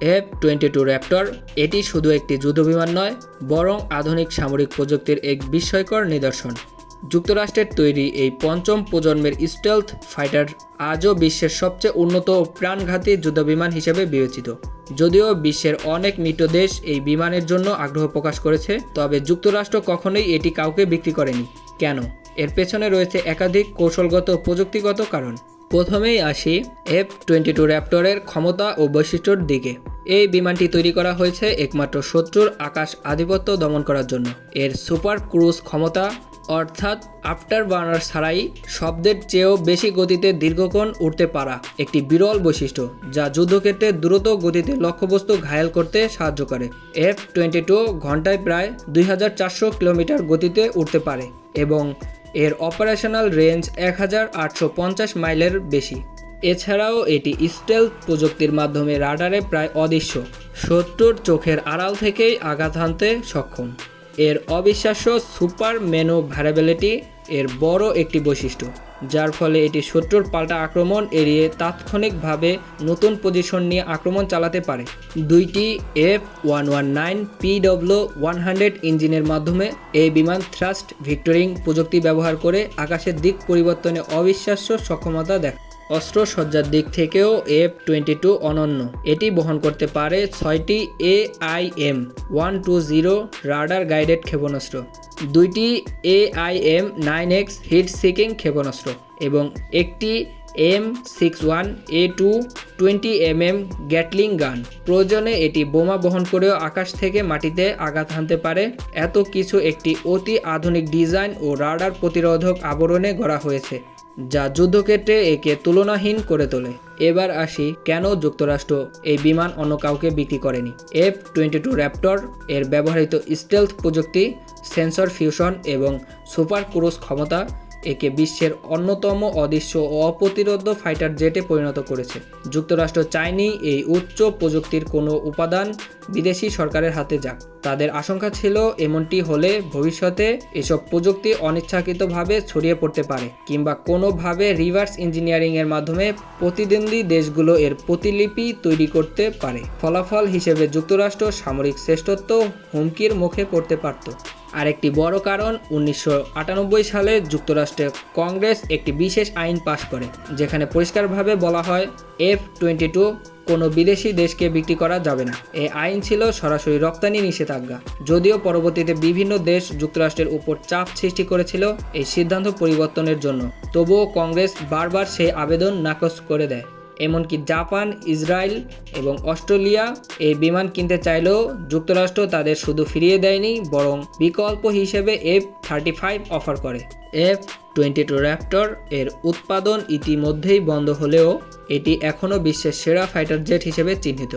F twenty two Raptor এটি শুধু একটি যুদ্ধবিমান নয়, বরং আধুনিক সামরিক প্রযুক্তির এক বিস্ময়কর নিদর্শন। যুক্তরাষ্ট্রের তৈরি এই পঞ্চম প্রজন্মের স্টেলথ ফাইটার আজও বিশ্বের সবচেয়ে উন্নত ও প্রাণঘাতী যুদ্ধবিমান হিসেবে বিবেচিত। যদিও বিশ্বের অনেক মিত্র দেশ এই বিমানের জন্য আগ্রহ প্রকাশ করেছে, তবে যুক্তরাষ্ট্র কখনোই এটি কাউকে বিক্রি করেনি। কেন? এর পেছনে রয়েছে একাধিক কৌশলগত প্রযুক্তিগত কারণ। প্রথমেই আসি এফ টোয়েন্টি টু র্যাপ্টরের ক্ষমতা ও বৈশিষ্ট্যর দিকে। এই বিমানটি তৈরি করা হয়েছে একমাত্র শত্রুর আকাশ আধিপত্য দমন করার জন্য। এর সুপার ক্রুজ ক্ষমতা, অর্থাৎ আফটার বার্নার ছাড়াই শব্দের চেয়েও বেশি গতিতে দীর্ঘক্ষণ উঠতে পারা একটি বিরল বৈশিষ্ট্য, যা যুদ্ধক্ষেত্রে দ্রুত গতিতে লক্ষ্যবস্তু ঘায়াল করতে সাহায্য করে। এফ টোয়েন্টি টু ঘন্টায় প্রায় দুই হাজার চারশো কিলোমিটার গতিতে উঠতে পারে এবং এর অপারেশনাল রেঞ্জ এক হাজার আটশো পঞ্চাশ মাইলের বেশি। এছাড়াও এটি স্টেলথ প্রযুক্তির মাধ্যমে রাডারে প্রায় অদৃশ্য। শত্রুর চোখের আড়াল থেকেই আঘাত হানতে সক্ষম। এর অবিশ্বাস্য সুপার মেনো ভ্যারাবিলিটি এর বড় একটি বৈশিষ্ট্য, যার ফলে এটি শত্রুর পাল্টা আক্রমণ এড়িয়ে তাৎক্ষণিকভাবে নতুন পজিশন নিয়ে আক্রমণ চালাতে পারে। দুইটি F one one nine PW one hundred ইঞ্জিনের মাধ্যমে এই বিমান থ্রাস্ট ভিক্টোরিং প্রযুক্তি ব্যবহার করে আকাশের দিক পরিবর্তনে অবিশ্বাস্য সক্ষমতা দেখায় অস্ত্র সজ্জার দিক থেকেও এফ টোয়েন্টি টু অনন্য। এটি বহন করতে পারে ছয়টি AIM, one two zero radar guided ক্ষেপণাস্ত্র, দুইটি AIM nine X heat seeking ক্ষেপণাস্ত্র এবং একটি M six one A two twenty M M Gatling gun. প্রয়োজনে এটি বোমা বহন করেও আকাশ থেকে মাটিতে আঘাত হানতে পারে। এত কিছু একটি অতি আধুনিক ডিজাইন ও রাডার প্রতিরোধক আবরণে গড়া হয়েছে। যা যুদ্ধক্ষেত্রে একে তুলনাহীন করে তোলে। এবার আসি কেন যুক্তরাষ্ট্র এই বিমান অন্য কাউকে বিক্রি করেনি? এফ টোয়েন্টি টু র্যাপ্টর এর ব্যবহৃত স্টেলথ প্রযুক্তি, সেন্সর ফিউশন এবং সুপার ক্রুজ ক্ষমতা একে বিশ্বের অন্যতম অদৃশ্য ও অপ্রতিরোধ্য ফাইটার জেটে পরিণত করেছে। যুক্তরাষ্ট্র চায়নি এই উচ্চ প্রযুক্তির কোনো উপাদান বিদেশি সরকারের হাতে যাক। তাদের আশঙ্কা ছিল এমনটি হলে ভবিষ্যতে এসব প্রযুক্তি অনিচ্ছাকৃতভাবে ছড়িয়ে পড়তে পারে কিংবা কোনোভাবে রিভার্স ইঞ্জিনিয়ারিং এর মাধ্যমে প্রতিদ্বন্দ্বী দেশগুলো এর প্রতিলিপি তৈরি করতে পারে। ফলাফল হিসেবে যুক্তরাষ্ট্র সামরিক শ্রেষ্ঠত্ব হুমকির মুখে পড়তে পারত। আরেকটি বড় কারণ, উনিশশো আটানব্বই সালে যুক্তরাষ্ট্রের কংগ্রেস একটি বিশেষ আইন পাশ করে, যেখানে পরিষ্কারভাবে বলা হয়, এফ টোয়েন্টি টু কোনো বিদেশি দেশকে বিক্রি করা যাবে না। এই আইন ছিল সরাসরি রপ্তানি নিষেধাজ্ঞা। যদিও পরবর্তীতে বিভিন্ন দেশ যুক্তরাষ্ট্রের উপর চাপ সৃষ্টি করেছিল এই সিদ্ধান্ত পরিবর্তনের জন্য। তবুও কংগ্রেস বারবার সেই আবেদন নাকচ করে দেয়। এমনকি জাপান, ইসরায়েল এবং অস্ট্রেলিয়া এই বিমান কিনতে চাইলেও যুক্তরাষ্ট্র তাদের শুধু ফিরিয়ে দেয়নি, বরং বিকল্প হিসেবে এফ থার্টি ফাইভ অফার করে। এফ টোয়েন্টি টু র্যাপ্টর এর উৎপাদন ইতিমধ্যেই বন্ধ হলেও এটি এখনও বিশ্বের সেরা ফাইটার জেট হিসেবে চিহ্নিত।